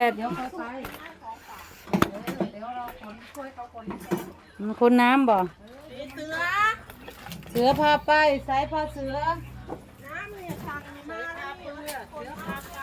แต่เดี๋ยวค่อยไปเดี๋ยวเราขนช่วยเขาขนคนน้ำบ่เสือ เสือพาไปสายพาเสือ น้ำเนี่ยสั่งมาแล้วเนี่ยคนพาไป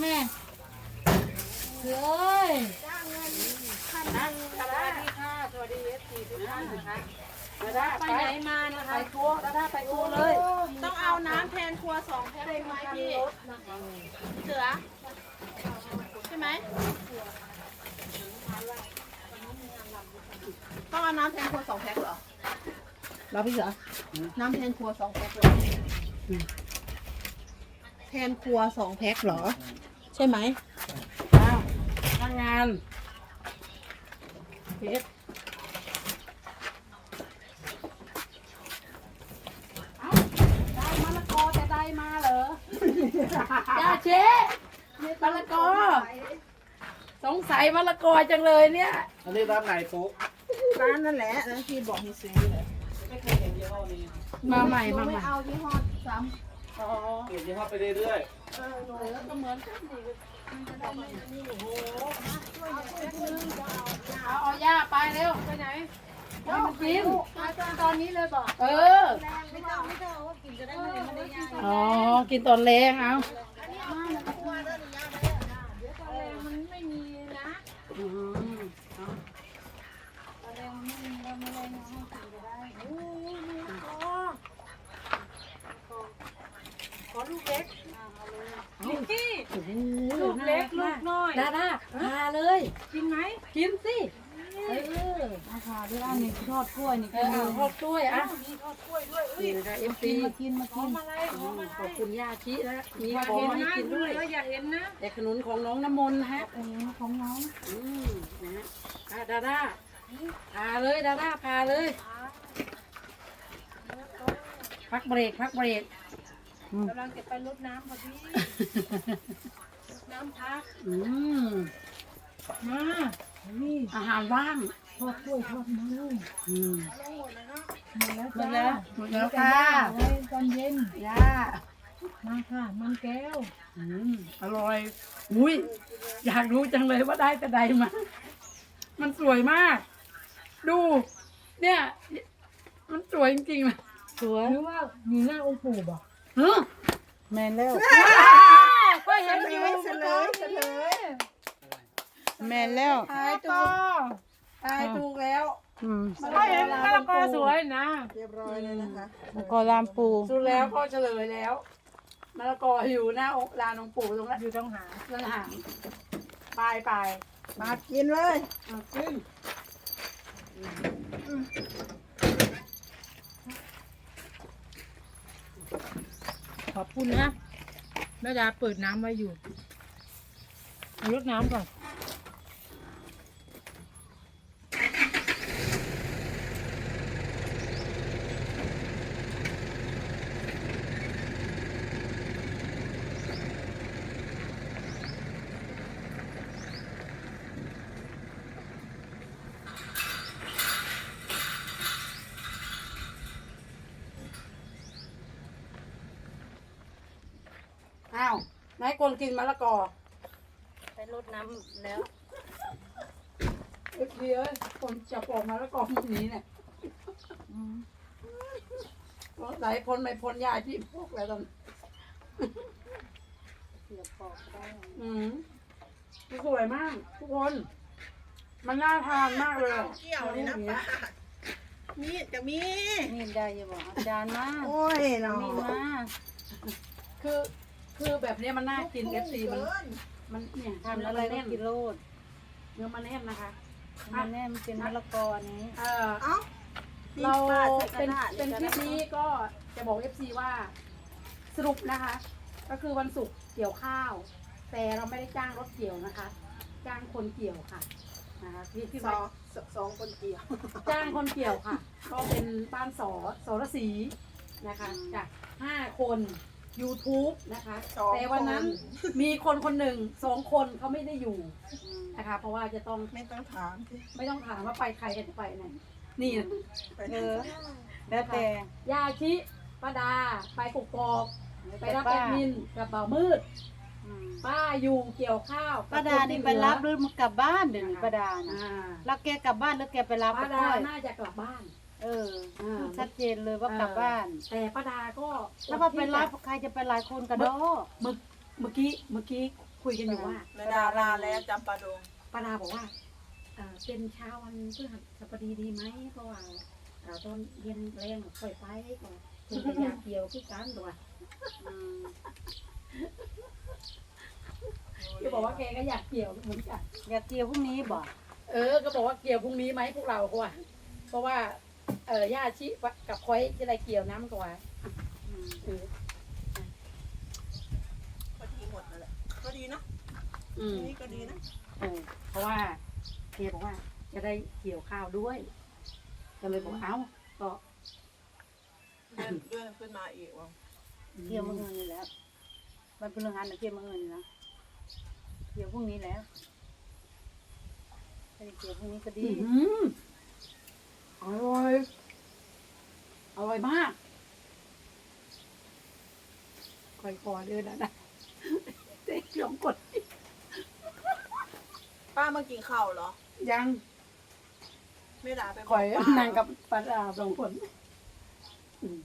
แม่เสือเอ้ยจ้างเงินพันนะสวัสดีค่ะสวัสดีเอฟซีทุกท่านนะคะดาด้าไปไหนมานะไปคะทัวร์ดาด้าไปทัวร์เลย ต้องเอาน้ำแทนครัวสองแพ็คเลยไหมพี่เสือ ใช่ไหมต้องเอาน้ำแทนครัวสองแพ็คเหรอเราพี่เสือน้ำแทนครัวสองแพ็คเหรอแทนครัวสองแพ็คเหรอ ใช่ไหมอ้าวทำงานเพชรเอ้าได้มะละกอแต่ได้มาเหรอย่าเจ๊มะละกอ สงสัยมะละกอจังเลยเนี่ยอันนี้ร้านไหนปุ๊กร้านนั่นแหละแล้วที่บอกให้ซื้อเลยไม่เคยเห็นยี่ห้อนี้มาใหม่หนูมาใหไม่ม่เอายี่ห้อซ้อ๋อเห็นยี่ห้อไปเรื่อยำเออหนูเออก็เหมือนกันดิเอาเอาย่าไปเร็วไปไหนให้มันกินตอนนี้เลยบอกเออไม่ต้องไม่ต้องว่ากินจะได้ไม่ได้ไม่ได้ยากอ๋อกินตอนแรงเอา มันไม่มีนะ อืมเอา ตอนแรกมันไม่มีเราไม่ได้นะให้กินจะได้โอ้ยมะละกอขอลูกเล็ก นิกกี้ ลูกเล็กลูกน้อยดาดาพาเลย กินไหมกินสิเอออาคาด้วยอันนี้ทอดกล้วยนี่เอกิอนเอาทอดกล้วยอะมีทอดกล้วยด้วยอุ้ยนี่นะคะเอฟกิซีนมากินมากินอะไรหอมอะไรขอบคุณย่าชินะมีอย่าของเห็นมาให้นะกินด้วยอย่าเห็นนะแต่ขนุนของน้องน้ำมนต์นะฮะ เออของน้องอืมนะฮะอะดาด้าพาเลยดาด้าพาเลย พักเบรกพักเบรก กำลังจะไปรดน้ำพอดีน้ำพักอืมมานี่อาหารว่างทอดกล้วยทอดมันอืมหมดแล้วหมดจ้าแล้วหมดแล้วแต่ค่ะย่าไว้ตอนเย็นย่ามาค่ะ มันแก้วอืมอร่อย อุ้ยอยากรู้จังเลยว่าได้แต่ใดมา มันสวยมาก ดู เนี่ย มันสวยจริงๆนะสวยหรือว่าอยู่หน้าองค์ปู่บ่เฮ้ย แมนแล้ว ก็เห็นอยู่เฉลยเฉลยแมนแล้วตายถูกตายถูกแล้วอืมก็เห็นมะละกอสวยนะเรียบร้อยเลยนะคะแล้วก็ลามปู สุดแล้วก็เฉลยแล้วมะละกออยู่หน้าองค์ลานองค์ปู่ตรงนั้นอยู่ตรงหางตรงหางปลายปลายมากินเลยเอาขึ้น ขอบคุณนะแม่ดาเปิดน้ำไว้อยู่เอารดน้ำก่อน อ้าวไหนายคนกินมะละกอไปรดน้ำแล้วเอ้ยเอ้ยคนจะปอกมะละกอพวกนี้เนี่ยหลายคนไม่พ้นยาที่พวกแล้วตอนเดี๋ยวปอกได้อืมสวยมาก ทุกคน มันน่าทานมากเลยอะเกี่ยวนี่นะป้ามีดจะมีนี่ได้อยังบอกอาจารย์มาโอ้ยเนาะมีมา คือ คือแบบเนี้ยมันน่ากินเอฟซีมันมันเนี่ยทำเนื้ออะไรมันก็แน่นกิโลดเนื้อมันแน่นนะคะ มันแน่มันเป็นมะละกออันนี้เออเอ้าเราเป็เป็นนเป็นคลิปนี้ก็จะบอกเอฟซีว่าสรุปนะคะ ก็คือวันศุกร์เกี่ยวข้าว แต่เราไม่ได้จ้างรถเกี่ยวนะคะ จ้างคนเกี่ยวค่ะนะคะที่ที่สว่าองสองคนเกี่ยวจ้างคนเกี่ยวค่ะ ก็เป็นบ้านสอสรศรีนะคะจากห้าคน YouTube นะคะ สองแต่วันนั้นคนมีคนคนหนึ่งสองคนเขาไม่ได้อยู่นะคะ เพราะว่าจะต้องไม่ต้องถามสิไม่ต้องถามว่าไปใครกันจะไปไหนนี่นะไปเอเถออะแล้วแต่ยาชิป้าดา ไปกกอกไปรับแอดมินกับบ่าวมืด อืมป้าอยู่เกี่ยวข้าวป้าดานี่ไปรับหรือมากลับบ้านเดี๋ยวนี้ป้าดานะอ่าแล้วแกกลับบ้านแล้วแกไปรับป้าป้าดาก้อยน่าจะกลับบ้านเอออ่าชัดเจนเลยว่ากลับบ้าน แต่ป้าดาก็ถ้าว่าไปรับใครจะไปหลายคนกันเนาะเมื่อเมื่อกี้เมื่อกี้คุยกันอยู่ว่าแม่ดาลาแล้วจำปาดงป้าดาบอกว่าเอ่อเป็นเช้าวันพฤหัสบดีดีไหมเพราะว่าเอ่อตอนเย็นแรงค่อยไปก่อนคุณจะอยากเกี่ยวคือกันตัวอืมแกบอกว่าแกก็อยากเกี่ยวเหมือนกัน อยากเกี่ยวพรุ่งนี้บ่เออ ก็บอกว่าเกี่ยวพรุ่งนี้ไหมพวกเราก็ว่าเพราะว่า เออย่าชิกับคอยจะได้เกี่ยวน้ำก่อนอืมเออก็ดีหมดนั่นแหละก็ดีนะอืมนี่ก็ดีนะเออเพราะว่าแกบอกว่า จะได้เกี่ยวข้าวด้วยก็เลยบอกเอ้าก็เลื่อนเลื่อนขึ้นมาอีกว่ะเกี่ยวมือเงินนี่แล้วมันเป็นเรื่องงานนะเกี่ยวมือเงินนี่นะเกี่ยวพรุ่งนี้แล้วถ้าจะเกี่ยวพรุ่งนี้ก็ดี อืมอร่อย อร่อยมากคอยคอเดินนะนะเด็กลองกด ป้ามากินข้าวเหรอ ยังแม่ดาไปบคออยกป้านั่งกับปลาดาสองคนอืม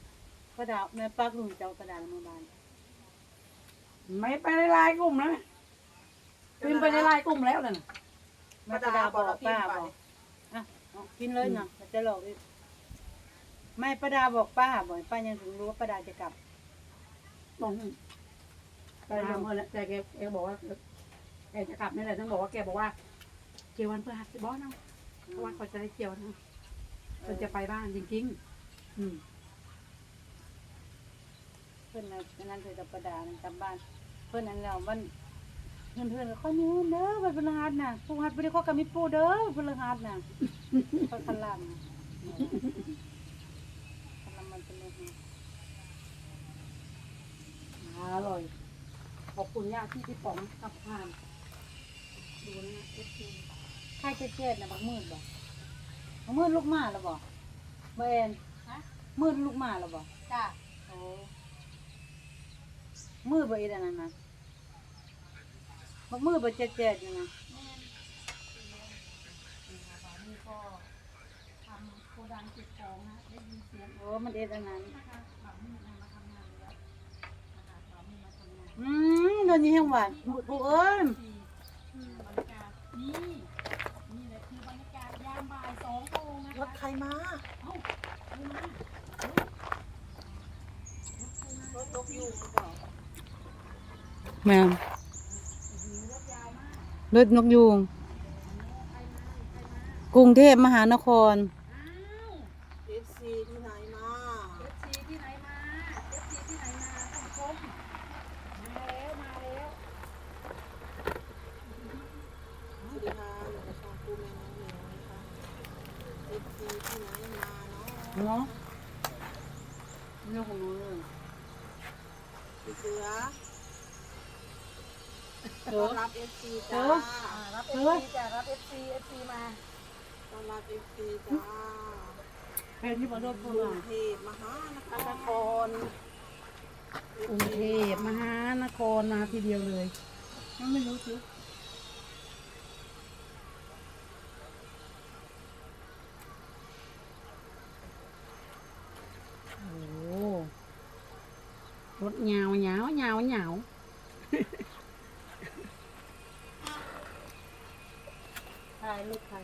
กระดาษแม่ปักลุงเจ้ากระดาษมาบานไม่ไปในไลน์กลุ่มนะพิมพ์ไปในไลน์กลุ่มแล้วน่ะแม่กระดาษบอกป้าบอกอะ เอากินเลยนะจะหลอกอีกไม่ป้าดาบอกป้าบอกให้ป้ายังถึงรู้ว่าป้าดาจะกลับต้องไปทำเออแต่แกแกบอกว่าแกจะกลับนี่แหละต้องบอกว่าแกบอกว่าเกี่ยววันพฤหัสบอสเนาะเพราะว่าเขาจะได้เกี่ยวนะเขาจะไปบ้านจริงๆอืมเพื่อนน่ะอันนั้นเธอจะประดานะกลับบ้าน เพื่อนอันเราวัน เพื่อนเพื่อนก็ค่อยมีเงินเด้อวันพฤหัสน่ะพฤหัสไม่ได้ข้อกับมิปูเด้อวันพฤหัสน่ะเขาคันลำน่ะคันลำมันเป็นเลยนะอร่อย ขอบคุณย่าที่พี่ป๋องกับพานดูนะเอฟซีใครจะเจ็ดนะบักมืดบ่บักมืดลูกหมาแล้วบ่เบนมืดลูกหมาแล้วบ่จ้าโอ้มืดบ่อีอันนั้นนะ บักมืดบ่เจ็ดเจ็ดอยู่นะนี่ก็ทำโกดังเก็บของนะได้ยินเสียงโอ้มันเอ็ดอันนั้นนะคะบ่าวมืมาทำงานแล้วนะคะบ่าวมืดมาทำงานอืมโดนยี่ห้อหวานผู้เอิ้นที่คือบรรยากาศนี่นี่แหละคือบรรยากาศยามบ่ายสองโมงนะรถใครมาเอ้าเอามารถนกยูงหรือเปล่าแม่ โอ้โหรถยาวมาก รถนกยูงใครมาใครมากรุงเทพมหานครอ้าวเอฟซีที่ไหนมาเอฟซีที่ไหนมาเอฟซีที่ไหนมาท่านผู้ชมมาแล้วมาแล้วสวัสดีค่ะอยู่กับช่องกูแม่น้องเหมียวนะคะเอฟซีที่ไหนมาเนาะเนาะเรื่องของหนูเลยพี่เสือ เอต้ออนรับเอฟซีเอจ้าออ่ารับเอฟซีจ้ะรับเอฟซีเอฟซีมาต้อนรับเอฟซีจ้าเป็นที่ประโดดกพูดรุว่างเทพมหานครกรุงเทพมหานครมาทีเดียวเลยยังไม่รู้สิโอ้โหรถยาวยาวยาวยาว ใครลูกใคร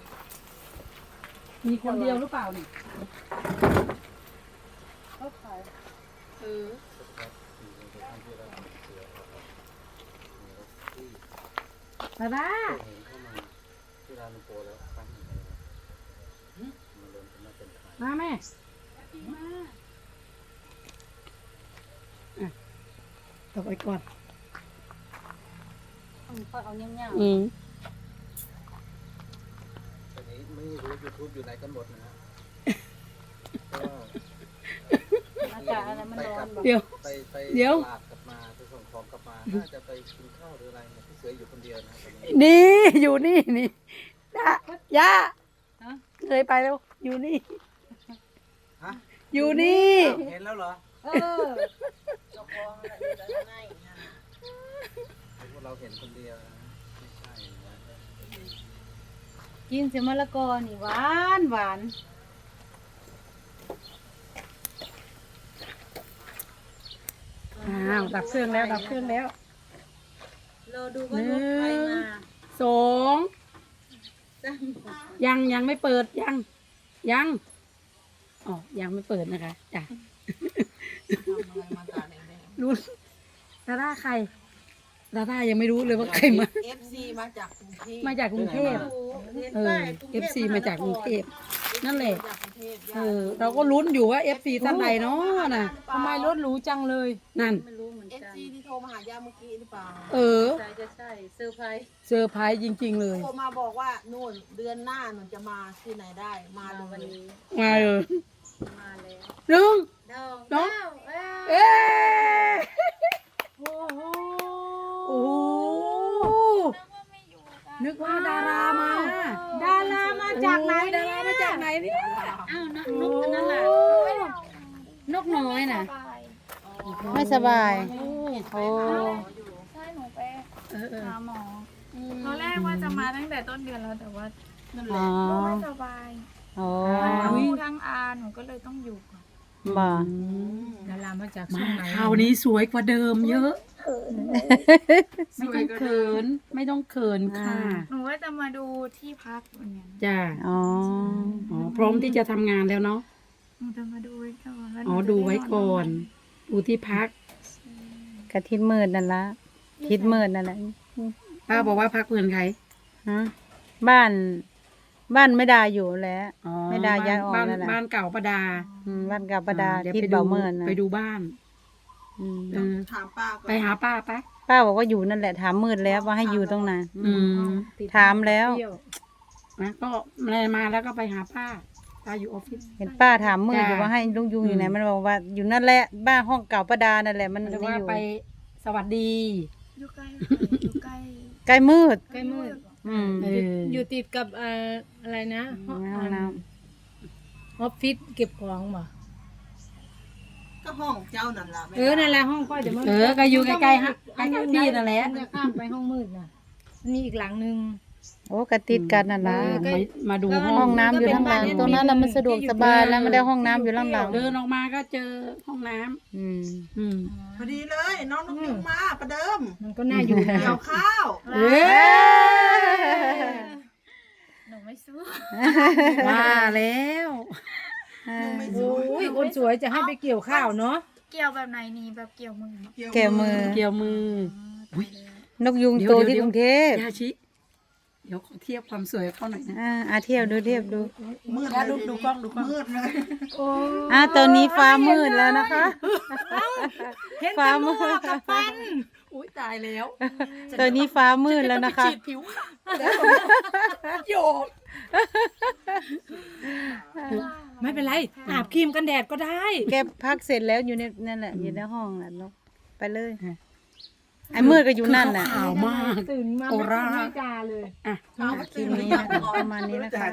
มีคนเดียวหรือเปล่าเนี่ยลูกใครเออดาดาเห็นเข้ามาที่ร้านลุงโปแล้วตั้งอยู่ไหนวะมันเดินขึ้นมาเป็นใครมาแม่อะต่อไปก่อนต้องค่อยเอาเงี้ยอืมตอนนี้ ไม่รู้ยูทูบอยู่ไหนกันหมดนะฮะก็ๆอากาศอะไรมันร้อนบ่เดี๋ยว ไปไปเดี๋ยว ตลาดกลับมาไปส่งของกลับมาน่าจะไปกินข้าวหรืออะไรเนี่ยพี่เสืออยู่คนเดียวนะตอนนี้นี่อยู่นี่นี่ย่าย่าฮะเคยไปแล้ว อยู่นี่ ฮะอยู่นี่อ้าวเห็นแล้วเหรอเออเจ้าของอะไรอยู่ด้านในนะพวกเราเราเห็นคนเดียวนะไม่ใช่นะ กินเสียมะละกอนี่หวานหวานอ้าวดับเครื่องแล้วดับเครื่องแล้วเราดูว่ารถใครมาสองยังยังไม่เปิดยัง ยังอ๋อยังไม่เปิดนะคะจ้ะรู้ดาด้าใคร ดาด้ายังไม่รู้เลยว่าใครมา เอฟซีมาจากกรุงเทพมาจากกรุงเทพเออเอฟซีมาจากกรุงเทพนั่นแหละ จากกรุงเทพเออ เราก็ลุ้นอยู่ว่าเอฟซีท่านใดเนาะน่ะ ทำไมรถหรูจังเลย นั่น ไม่รู้เหมือนเอฟกันซีที่โทรมาหาย่าเมื่อกี้หรือเปล่าเออ ใช่จะใช่เซอร์ไพรส์เซอร์ไพรส์จริง ๆ เลย โทรมาบอกว่านู่นเดือนหน้าหนูจะมาที่ไหนได้ มามาเลวันยนี้มาเออมาแล้วลุงดองน้อง ดาวเอ้ยเอ๊ะโอ้โห โอ้โหนึกว่าดารามา ดารามาจากไหนโอ้ยดารามาจากไหนเนี่ย อ้าวนกนกอันนั้นแหละนกน้อยน่ะ ไม่สบาย โอ้ใช่หนูไปเออเออหาหมอตอนแรกว่าจะมาตั้งแต่ต้นเดือนแล้วแต่ว่านั่นแหอ๋ละอลูกไม่สบายอ๋อทั้งลูกทั้งอาหนูก็เลยต้องอยู่ก่อนบ่าดารามาจากมาช่องไหนคราวนี้สวยกว่าเดิมเยอะ ไม่ต้องเขิน ไม่ต้องเขินค่ะหนูว่าจะมาดูที่พักวันเนี้ยจ้าอ๋ออ๋อพร้อมที่จะทำงานแล้วเนาะหนูจะมาดูไว้ก่อนแล้วหอ๋อนูจะดูไว้ก่อนได้ดูที่พักกะทิดมืดนั่นละทิดมืดนั่นแหละป้าบอกว่าพักเพื่อนใครฮะบ้าน บ้านไม่ดาอยู่แล้ว อ๋อไม่ได้ย้ายออกบ้านนั่นแหละบ้านเก่าประดาอืมบ้านกับประดาอ่ดี๋ยวทิดไปเบาเมินนะไปดูบ้าน อืมเออถามป้าก่อนไปหาป้าไปป้าบอกว่าอยู่นั่นแหละถามมืดแล้วว่าให้อยู่ตรงไหน อืมถามแล้ว เที่ยนะก็อะไรมาแล้วก็ไปหาป้าป้าอยู่ออฟฟิศ เห็นป้าถามมืดจ้ะอยู่ว่าให้ลุงยุงอยู่ไหน อืม มันบอกว่าอยู่นั่นแหละ บ้านห้องเก่าประดานั่นแหละ มันหรือไม่ว่าอยู่ไปสวัสดี อยู่ใกล้อยู่ใกล้ใกล้มืด ใกล้มืดอืมเอออยู่ติดกับเอ่ออะไรนะห้องห้องน้ออฟฟิศเก็บของบ่ ก็ห้องเจ้านั่นล่ะแม่เออนั่นแหละห้องค่อยเดี๋ยวมันเออก็อยู่ใกล้ๆฮะใกล้ๆพี่นั่นแหละมันจะข้ามไปห้องมืดน่ะมันมีอีกหลังนึงำโอ้กระติดกันนั่นละเออใกล้มามาดูก็ห้องห้องน้ำอยู่ข้างหลังก็เป็นบ้านตรงนั้นน่ะมันสะดวกสบายแล้วไม่ได้ห้องน้ำอยู่ข้างหลังเดินออกมาก็เจอห้องน้ำอืม อืมพอดีเลย น้องนุ๊กยุงมาประเดิมมันก็น่าอยู่นะเกี่ยวข้าวเอ๊ะหนูไม่สู้ว่าแล้ว โอ้ยคนสวยจะให้ไปเกี่ยวข้าวเนาะเกี่ยวแบบไหนนี่แบบเกี่ยวมือแก้วมือ เกี่ยวมือนกยุงเดี๋ยวโตเดี๋ยวที่กรุงเทพยาชิ เดี๋ยวขอเทียบความสวยกับเขาหน่อยนะอ่าอาเที่ยวดูเทียบดูมืดแล้วดูดูกล้องดูกล้องมืดเลยอ่าตอนนี้ฟ้ามืดแล้วนะคะเห็นฟ้าแต่หมืมัวดกับฟันอุ้ยตายแล้วตอนนี้ฟ้ามืดแล้วนะคะฉีดผิวค่ะโยก ไม่เป็นไร อาบครีมกันแดดก็ได้ แกพักเสร็จแล้วอยู่ในนั่นแหละอยู่ในห้องน่ะนกไปเลยไอ้มืดก็อยู่นั่นแหละขาวมาก ตื่นมาโอไม่ร่า ไม่จาเลย อะคลิปนี้นะคะประมาณนี้นะคะ